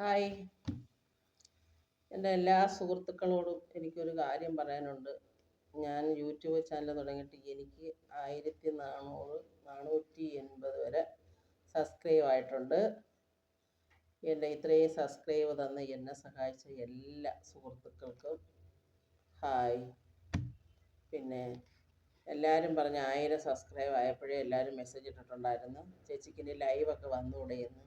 Hi. എന്റെ എല്ലാ സുഹൃത്തുക്കളോടും എനിക്കൊരു കാര്യം പറയാനുണ്ട്. ഞാൻ യൂട്യൂബ് ചാനൽ തുടങ്ങിയിട്ട് എനിക്ക് ആയിരത്തി നാനൂറ് നാനൂറ്റി എൺപത് വരെ സബ്സ്ക്രൈബ് ആയിട്ടുണ്ട്. എന്റെ ഇത്രയും സബ്സ്ക്രൈബ് തന്ന് എന്നെ സഹായിച്ച എല്ലാ സുഹൃത്തുക്കൾക്കും ഹായ്. പിന്നെ എല്ലാവരും പറഞ്ഞ ആയിരം സബ്സ്ക്രൈബ് ആയപ്പോഴേ എല്ലാവരും മെസ്സേജ് ഇട്ടിട്ടുണ്ടായിരുന്നു. ചേച്ചിക്ക് ഇനി ലൈവൊക്കെ വന്നൂടെ എന്ന്.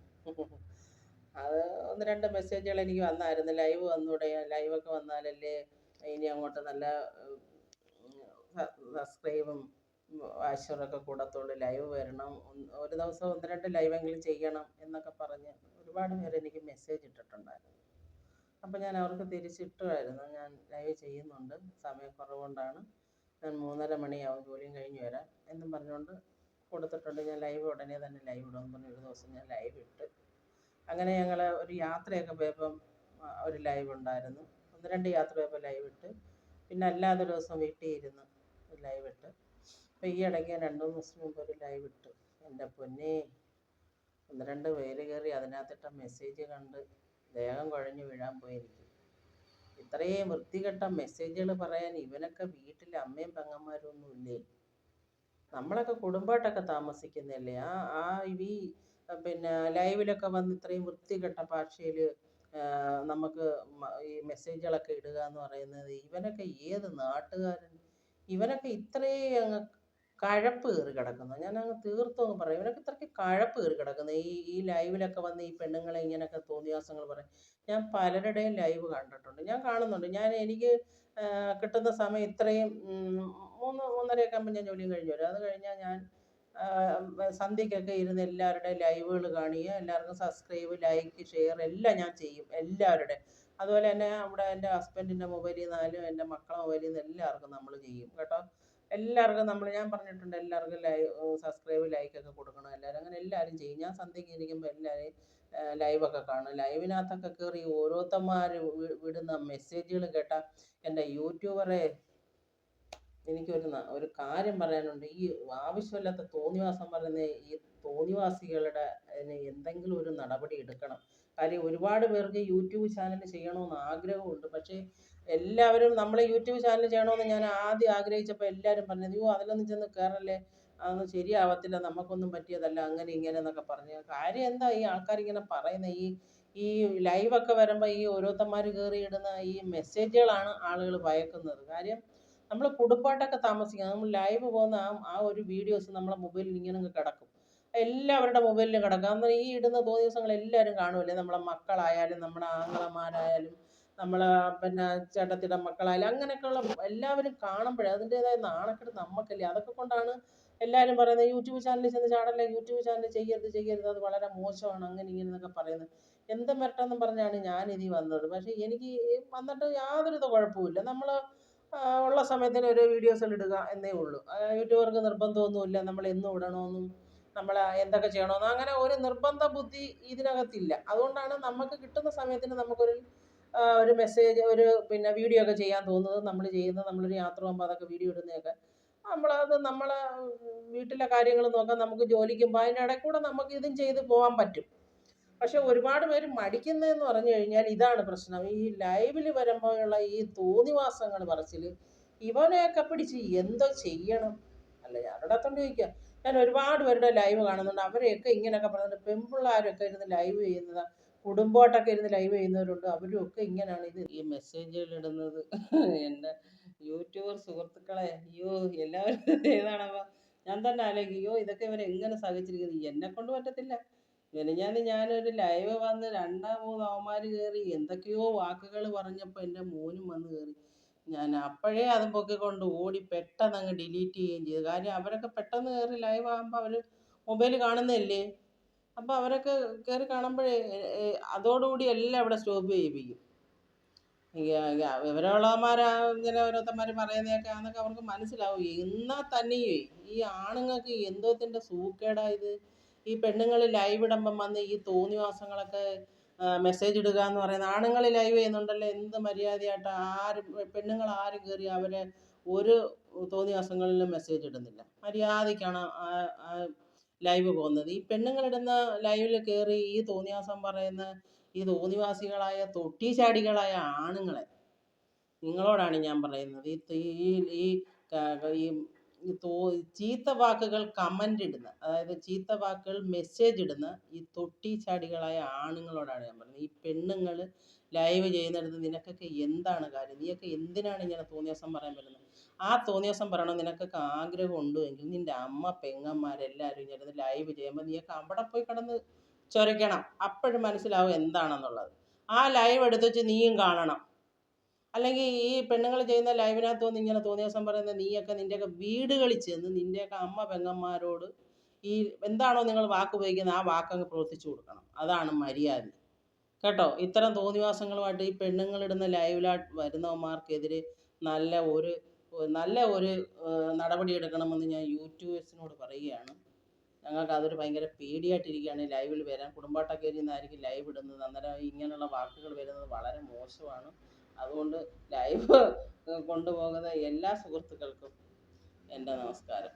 അത് ഒന്ന് രണ്ട് മെസ്സേജുകൾ എനിക്ക് വന്നായിരുന്നു. ലൈവ് വന്നൂടെ? ലൈവൊക്കെ വന്നാലല്ലേ ഇനി അങ്ങോട്ട് നല്ല സബ്സ്ക്രൈബും വാശറൊക്കെ കൂടത്തുള്ളൂ ലൈവ് വരണം. ഒരു ദിവസം ഒന്ന് രണ്ട് ലൈവെങ്കിലും ചെയ്യണം എന്നൊക്കെ പറഞ്ഞ് ഒരുപാട് പേര് എനിക്ക് മെസ്സേജ് ഇട്ടിട്ടുണ്ടായിരുന്നു. അപ്പോൾ ഞാൻ അവർക്ക് തിരിച്ചിട്ടുമായിരുന്നു. ഞാൻ ലൈവ് ചെയ്യുന്നുണ്ട്. സമയക്കുറവുകൊണ്ടാണ് ഞാൻ മൂന്നര മണിയാവും ജോലിയും കഴിഞ്ഞ് വരാം എന്നും പറഞ്ഞുകൊണ്ട് കൊടുത്തിട്ടുണ്ട്. ഞാൻ ലൈവ് ഉടനെ തന്നെ ലൈവ് ഇടുമെന്ന് പറഞ്ഞ് ഒരു ദിവസം ഞാൻ ലൈവ് ഇട്ട് അങ്ങനെ ഞങ്ങൾ ഒരു യാത്രയൊക്കെ പോയപ്പം ഒരു ലൈവ് ഉണ്ടായിരുന്നു. ഒന്ന് രണ്ട് യാത്ര പോയപ്പോൾ ലൈവ് ഇട്ട് പിന്നെ അല്ലാതെ ദിവസം വീട്ടിൽ ഇരുന്ന് ലൈവ് ഇട്ട്. അപ്പോൾ ഈ ഇടയ്ക്ക് രണ്ട് മൂന്ന് ദിവസം മുമ്പ് ഒരു ലൈവ് ഇട്ടു. എന്റെ പൊന്നേ ഒന്ന് രണ്ട് പേര് കയറി അതിനകത്തിട്ട മെസ്സേജ് കണ്ട് ദേഹം കുഴഞ്ഞു വീഴാൻ പോയി എനിക്ക് ഇത്രയും വൃത്തികെട്ട മെസ്സേജുകൾ പറയാൻ ഇവനൊക്കെ വീട്ടിൽ അമ്മയും പെങ്ങന്മാരും ഒന്നും ഇല്ലേ? നമ്മളൊക്കെ കുടുംബമായിട്ടൊക്കെ താമസിക്കുന്നതല്ലേ? ആ ആ ഈ പിന്നെ ലൈവിലൊക്കെ വന്ന് ഇത്രയും വൃത്തികെട്ട ഭാഷയിൽ നമുക്ക് ഈ മെസ്സേജുകളൊക്കെ ഇടുക എന്ന് പറയുന്നത് ഇവനൊക്കെ ഏത് നാട്ടുകാരൻ? ഇവനൊക്കെ ഇത്രയും അങ്ങ് കഴപ്പ് കയറി കിടക്കുന്നു. ഞാൻ അങ്ങ് തീർത്തും പറയും. ഇവനൊക്കെ ഇത്രയ്ക്ക് കഴപ്പ് കയറി കിടക്കുന്നു. ഈ ഈ ലൈവിലൊക്കെ വന്ന് ഈ പെണ്ണുങ്ങളെ ഇങ്ങനെയൊക്കെ തോന്നിയാസങ്ങൾ പറയും. ഞാൻ പലരുടെയും ലൈവ് കണ്ടിട്ടുണ്ട്. ഞാൻ കാണുന്നുണ്ട്. ഞാൻ എനിക്ക് കിട്ടുന്ന സമയം ഇത്രയും മൂന്ന് മൂന്നരയൊക്കെ ആകുമ്പോൾ ഞാൻ ജോലിയും കഴിഞ്ഞു വരും. അത് കഴിഞ്ഞാൽ ഞാൻ സന്ധ്യയ്ക്കൊക്കെ ഇരുന്ന് എല്ലാവരുടെ ലൈവുകൾ കാണുകയും എല്ലാവർക്കും സബ്സ്ക്രൈബ് ലൈക്ക് ഷെയർ എല്ലാം ഞാൻ ചെയ്യും എല്ലാവരുടെ. അതുപോലെ തന്നെ അവിടെ എന്റെ ഹസ്ബൻഡിന്റെ മൊബൈലിൽ നിന്നാലും എന്റെ മക്കളുടെ മൊബൈലിൽ നിന്ന് എല്ലാവർക്കും നമ്മൾ ചെയ്യും കേട്ടോ. എല്ലാവർക്കും നമ്മൾ ഞാൻ പറഞ്ഞിട്ടുണ്ട് എല്ലാവർക്കും ലൈ സബ്സ്ക്രൈബ് ലൈക്കൊക്കെ കൊടുക്കണം എല്ലാവരും. അങ്ങനെ എല്ലാവരും ചെയ്യും. ഞാൻ സന്ധ്യയ്ക്ക് ഇരിക്കുമ്പോൾ എല്ലാവരെയും ലൈവൊക്കെ കാണും. ലൈവിനകത്തൊക്കെ കയറി ഓരോരുത്തന്മാർ വിടുന്ന മെസ്സേജുകൾ കേട്ടാൽ എന്റെ യൂട്യൂബറെ എനിക്കൊരു ഒരു കാര്യം പറയാനുണ്ട്. ഈ ആവശ്യമില്ലാത്ത തോന്നിവാസം പറയുന്ന ഈ തോന്നിവാസികളുടെ എന്തെങ്കിലും ഒരു നടപടി എടുക്കണം. കാര്യം ഒരുപാട് പേർക്ക് യൂട്യൂബ് ചാനൽ ചെയ്യണമെന്ന് ആഗ്രഹമുണ്ട്. പക്ഷേ എല്ലാവരും നമ്മൾ യൂട്യൂബ് ചാനൽ ചെയ്യണമെന്ന് ഞാൻ ആദ്യം ആഗ്രഹിച്ചപ്പോൾ എല്ലാവരും പറഞ്ഞത് അയ്യോ അതിലൊന്നും ചെന്ന് കയറല്ലേ അതൊന്നും ശരിയാവത്തില്ല. നമുക്കൊന്നും പറ്റിയതല്ല. അങ്ങനെ ഇങ്ങനെ എന്നൊക്കെ പറഞ്ഞു. കാര്യം എന്താ ഈ ആൾക്കാർ ഇങ്ങനെ പറയുന്നത് ഈ ഈ ലൈവൊക്കെ വരുമ്പോൾ ഈ ഓരോരുത്തന്മാർ കയറി ഇടുന്ന ഈ മെസ്സേജുകളാണ് ആളുകൾ ഭയക്കുന്നത് കാര്യം നമ്മൾ കുടുംബമായിട്ടൊക്കെ താമസിക്കുന്നത് നമ്മൾ ലൈവ് പോകുന്ന ആ ആ ഒരു വീഡിയോസ് നമ്മളെ മൊബൈലിൽ ഇങ്ങനെ കിടക്കും. എല്ലാവരുടെ മൊബൈലിലും കിടക്കും. അന്നേരം ഈ ഇടുന്ന തോന്നിയ ദിവസങ്ങൾ എല്ലാവരും കാണുമല്ലേ നമ്മളെ മക്കളായാലും നമ്മുടെ ആങ്ങളമാരായാലും നമ്മളെ പിന്നെ ചേട്ടത്തിയുടെ മക്കളായാലും അങ്ങനെയൊക്കെയുള്ള എല്ലാവരും കാണുമ്പോഴേ അതിന്റെതായ നാണക്കെട്ട് നമുക്കല്ലേ അതൊക്കെ കൊണ്ടാണ് എല്ലാവരും പറയുന്നത് യൂട്യൂബ് ചാനലിൽ ചെന്ന് ചാടല്ലേ? യൂട്യൂബ് ചാനൽ ചെയ്യരുത് ചെയ്യരുത്. അത് വളരെ മോശമാണ്. അങ്ങനെ ഇങ്ങനെ എന്നൊക്കെ പറയുന്നത്. എന്തും വരട്ടെന്നും പറഞ്ഞാണ് ഞാൻ ഇനി വന്നത്. പക്ഷേ എനിക്ക് വന്നിട്ട് യാതൊരു കുഴപ്പമില്ല നമ്മൾ ഉള്ള സമയത്തിന് ഓരോ വീഡിയോസുകൾ ഇടുക എന്നേ ഉള്ളൂ. യൂട്യൂബർക്ക് നിർബന്ധമൊന്നുമില്ല. നമ്മൾ എന്നും ഇടണമെന്നും നമ്മൾ എന്തൊക്കെ ചെയ്യണമെന്നും. അങ്ങനെ ഒരു നിർബന്ധ ബുദ്ധി ഇതിനകത്തില്ല. അതുകൊണ്ടാണ് നമുക്ക് കിട്ടുന്ന സമയത്തിന് നമുക്കൊരു ഒരു മെസ്സേജ് ഒരു പിന്നെ വീഡിയോ ഒക്കെ ചെയ്യാൻ തോന്നുന്നത്. നമ്മൾ ചെയ്യുന്നത് നമ്മളൊരു യാത്ര പോകുമ്പോൾ അതൊക്കെ വീഡിയോ ഇടുന്നതൊക്കെ. നമ്മളത് നമ്മളെ വീട്ടിലെ കാര്യങ്ങൾ നോക്കാൻ നമുക്ക് ജോലിക്കും അതിന്റെ ഇടയിൽ കൂടെ നമുക്ക് ഇതും ചെയ്ത് പോകാൻ പറ്റും. പക്ഷെ ഒരുപാട് പേര് മടിക്കുന്നതെന്ന് പറഞ്ഞു കഴിഞ്ഞാൽ ഇതാണ് പ്രശ്നം. ഈ ലൈവിൽ വരുമ്പോഴുള്ള ഈ തോന്നിവാസങ്ങൾ പറച്ചിൽ ഇവനെയൊക്കെ പിടിച്ച് എന്തോ ചെയ്യണം? അല്ല ഞാനോട് അത്തോണ്ട് ചോദിക്കാം. ഞാൻ ഒരുപാട് പേരുടെ ലൈവ് കാണുന്നുണ്ട്. അവരെയൊക്കെ ഇങ്ങനെയൊക്കെ പറയുന്നുണ്ട് പെൺപിള്ളേരൊക്കെ ഇരുന്ന് ലൈവ് ചെയ്യുന്നത്. കുടുംബമായിട്ടൊക്കെ ഇരുന്ന് ലൈവ് ചെയ്യുന്നവരുണ്ട്. അവരും ഒക്കെ ഇങ്ങനെയാണ് ഇത്. ഈ മെസ്സേജുകൾ ഇടുന്നത്. എന്റെ യൂട്യൂബർ സുഹൃത്തുക്കളെ അയ്യോ എല്ലാവരും ഏതാണവ ഞാൻ തന്നെ ആലോചിക്കും അയ്യോ ഇതൊക്കെ ഇവരെങ്ങനെ സഹിച്ചിരിക്കുന്നത്? എന്നെ കൊണ്ട് പറ്റത്തില്ല. മിനിഞ്ഞാന്ന് ഞാനൊരു ലൈവ് വന്ന് രണ്ടാ മൂന്ന് അവന്മാർ കയറി എന്തൊക്കെയോ വാക്കുകൾ പറഞ്ഞപ്പോൾ എന്റെ മോനും വന്ന് കയറി ഞാൻ അപ്പോഴേ അത് പൊക്കിക്കൊണ്ട് ഓടി പെട്ടെന്ന് അങ്ങ് ഡിലീറ്റ് ചെയ്യുകയും ചെയ്തു. കാര്യം അവരൊക്കെ പെട്ടെന്ന് കയറി ലൈവ് ആകുമ്പോൾ അവർ മൊബൈൽ കാണുന്നതല്ലേ? അപ്പോൾ അവരൊക്കെ കയറി കാണുമ്പോഴേ അതോടുകൂടി എല്ലാം ഇവിടെ സ്റ്റോപ്പ് ചെയ്യിപ്പിക്കും. വിവരമുള്ളവന്മാർ ഇങ്ങനെ ഓരോരുത്തന്മാർ പറയുന്നതൊക്കെ അതൊക്കെ അവർക്ക് മനസ്സിലാവും. എന്നാൽ തന്നെയേ? ഈ ആണുങ്ങൾക്ക് എന്തോത്തിന്റെ സൂക്കേടാ ഇത്. ഈ പെണ്ണുങ്ങൾ ലൈവ് ഇടുമ്പം വന്ന് ഈ തോന്നിവാസങ്ങളൊക്കെ മെസ്സേജ് ഇടുക എന്ന് പറയുന്നത് ആണുങ്ങൾ ലൈവ് ചെയ്യുന്നുണ്ടല്ലോ. എന്ത് മര്യാദയായിട്ട് ആരും പെണ്ണുങ്ങൾ ആരും കയറി അവരെ ഒരു തോന്നിവാസങ്ങളിലും മെസ്സേജ് ഇടുന്നില്ല. മര്യാദയ്ക്കാണ് ലൈവ് പോകുന്നത്. ഈ പെണ്ണുങ്ങളിടുന്ന ലൈവിൽ കയറി ഈ തോന്നിവാസം പറയുന്ന ഈ തോന്നിവാസികളായ തൊട്ടിച്ചാടികളായ ആണുങ്ങളെ നിങ്ങളോടാണ് ഞാൻ പറയുന്നത്. ഈ ഈ ഈ തോ ചീത്ത വാക്കുകൾ കമന്റ് ഇടുന്ന അതായത് ചീത്ത വാക്കുകൾ മെസ്സേജ് ഇടുന്ന ഈ തൊട്ടി തൊട്ടിച്ചാടികളായ ആണുങ്ങളോടാണ് ഞാൻ പറയുന്നത്. ഈ പെണ്ണുങ്ങൾ ലൈവ് ചെയ്യുന്നിടത്ത് നിനക്കൊക്കെ എന്താണ് കാര്യം? നീയൊക്കെ എന്തിനാണ് ഇങ്ങനെ തോന്നിയാസം പറയാൻ പറ്റുന്നത് ആ തോന്നിയാസം പറയണം നിനക്കൊക്കെ ആഗ്രഹം ഉണ്ടോ എങ്കിൽ നിന്റെ അമ്മ പെങ്ങന്മാരെല്ലാവരും ഇങ്ങനെ ലൈവ് ചെയ്യുമ്പോൾ നീയൊക്കെ അവിടെ പോയി കിടന്ന് ചൊരയ്ക്കണം. അപ്പോഴും മനസ്സിലാവും എന്താണെന്നുള്ളത്. ആ ലൈവ് എടുത്ത് വെച്ച് നീയും കാണണം. അല്ലെങ്കിൽ ഈ പെണ്ണുങ്ങൾ ചെയ്യുന്ന ലൈവിനകത്ത് വന്ന് ഇങ്ങനെ തോന്നിയ ദിവസം പറയുന്നത് നീയൊക്കെ നിന്റെയൊക്കെ വീടുകളിൽ ചെന്ന് നിന്റെയൊക്കെ അമ്മ പെങ്ങന്മാരോട് ഈ എന്താണോ നിങ്ങൾ വാക്ക് ഉപയോഗിക്കുന്നത് ആ വാക്കങ്ങ് പ്രവർത്തിച്ചു കൊടുക്കണം. അതാണ് മര്യാദ. കേട്ടോ? ഇത്തരം തോന്നിവാസങ്ങളുമായിട്ട് ഈ പെണ്ണുങ്ങളിടുന്ന ലൈവിലായിട്ട് വരുന്നവന്മാർക്കെതിരെ നല്ല ഒരു നല്ല ഒരു നടപടി എടുക്കണമെന്ന് ഞാൻ യൂട്യൂബേഴ്സിനോട് പറയുകയാണ്. ഞങ്ങൾക്ക് അതൊരു ഭയങ്കര പേടിയായിട്ടിരിക്കുകയാണ്. ലൈവിൽ വരാൻ കുടുംബാട്ടക്കേരി നിന്നായിരിക്കും ലൈവ് ഇടുന്നത്. അന്നേരം ഇങ്ങനെയുള്ള വാക്കുകൾ വരുന്നത് വളരെ മോശമാണ്. അതുകൊണ്ട് ലൈവ് കൊണ്ടുപോകുന്ന എല്ലാ സുഹൃത്തുക്കൾക്കും എന്റെ നമസ്കാരം.